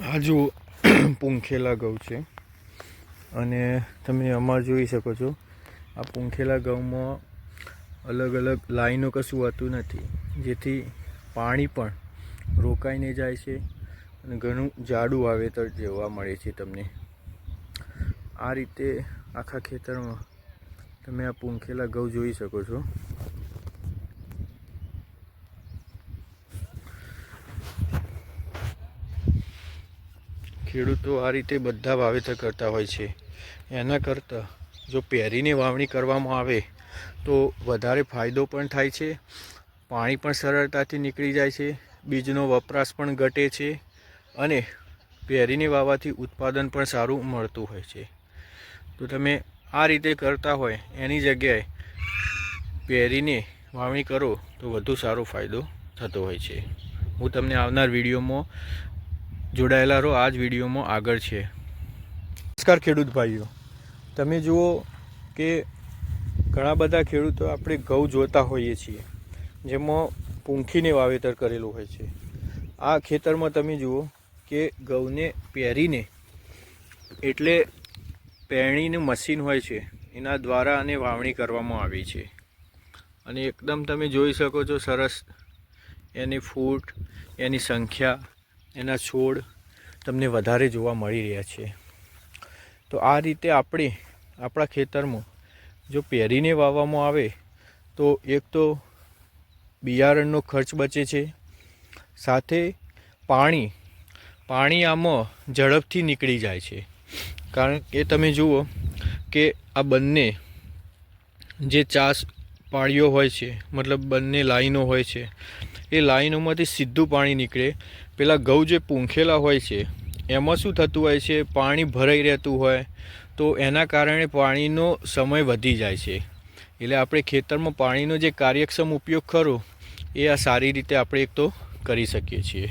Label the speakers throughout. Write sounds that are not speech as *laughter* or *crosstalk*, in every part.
Speaker 1: જુઓ પૂંખેલા ઘઉં છે. અને તમે આમાં જોઈ શકો છો, આ પૂંખેલા ઘઉંમાં અલગ અલગ લાઈનો કશું હોતું નથી. જેથી પાણી પણ રોકાઈને જાય છે અને ઘણું જાડું વાવેતર જોવા મળે છે તમને. આ રીતે આખા ખેતરમાં તમે આ પૂંખેલા ઘઉં જોઈ શકો છો. ખેડૂતો આ રીતે બધા વાવેતર કરતા હોય છે. એના કરતાં જો પહેરીને વાવણી કરવામાં આવે, તો વધારે ફાયદો પણ થાય છે. પાણી પણ સરળતાથી નીકળી જાય છે. બીજનો વપરાશ પણ ઘટે છે અને પહેરીને વાવવાથી ઉત્પાદન પણ સારું મળતું હોય છે. તો તમે આ રીતે કરતા હોય, એની જગ્યાએ પહેરીને વાવણી કરો, તો વધુ સારો ફાયદો થતો હોય છે. હું તમને આવનાર વિડીયોમાં જોડાયેલા રહો. આ જ વિડીયોમાં આગળ છે. નમસ્કાર ખેડૂત ભાઈઓ. તમે જુઓ કે ઘણા બધા ખેડૂતો આપણે ઘઉં જોતા હોઈએ છીએ, જેમાં પૂંખીને વાવેતર કરેલું હોય છે. આ ખેતરમાં તમે જુઓ કે ઘઉંને પહેરીને એટલે પહેણીનું મશીન હોય છે, એના દ્વારા આને વાવણી કરવામાં આવી છે. અને એકદમ તમે જોઈ શકો છો સરસ એની ફૂટ, એની સંખ્યા એના છોડ તમને વધારે જોવા મળી રહ્યા છે. તો આ રીતે આપણે, આપણા ખેતરમાં જો પહેરીને વાવવામાં આવે, તો એક તો બિયારણનો ખર્ચ બચે છે. સાથે પાણી પાણી આમાં ઝડપથી નીકળી જાય છે. કારણ કે તમે જુઓ કે આ બંને જે ચાસ પાળીઓ હોય છે, મતલબ બંને લાઈનો હોય છે એ લાઈનોમાંથી સીધું પાણી નીકળે. પેલા ઘઉં જે પૂંખેલા હોય છે, એમાં શું થતું હોય છે, પાણી ભરાઈ રહેતું હોય, તો એના કારણે પાણીનો સમય વધી જાય છે. એટલે આપણે ખેતરમાં પાણીનો જે કાર્યક્ષમ ઉપયોગ ખરો, એ આ સારી રીતે આપણે એક તો કરી શકીએ છીએ.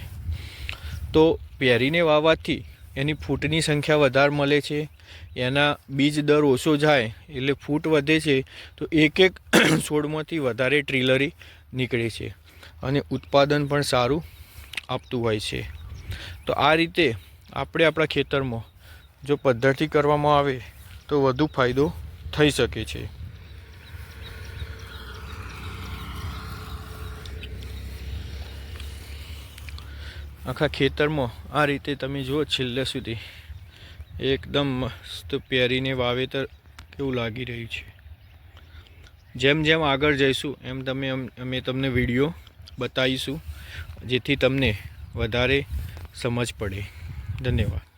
Speaker 1: તો પહેરીને વાવવાથી એની ફૂટની સંખ્યા વધારે મળે છે, એના બીજ દર ઓછો જાય, એટલે ફૂટ વધે છે, તો એક એક *coughs* છોડમાંથી વધારે ટ્રીલરી નીકળે છે. અને ઉત્પાદન પણ સારું આપતું હોય છે. તો આ રીતે આપણે આપણા ખેતરમાં જો પદ્ધતિ કરવામાં આવે તો વધુ ફાયદો થઈ શકે છે. આખા ખેતરમાં આ રીતે તમે જુઓ છેલ્લે સુધી એકદમ મસ્ત પહેરીને વાવેતર કેવું લાગી રહ્યું છે. જેમ જેમ આગળ જઈશું એમ તમે અમે તમને વીડિયો બતાવીશું જેથી તમને વધારે સમજ પડે. ધન્યવાદ.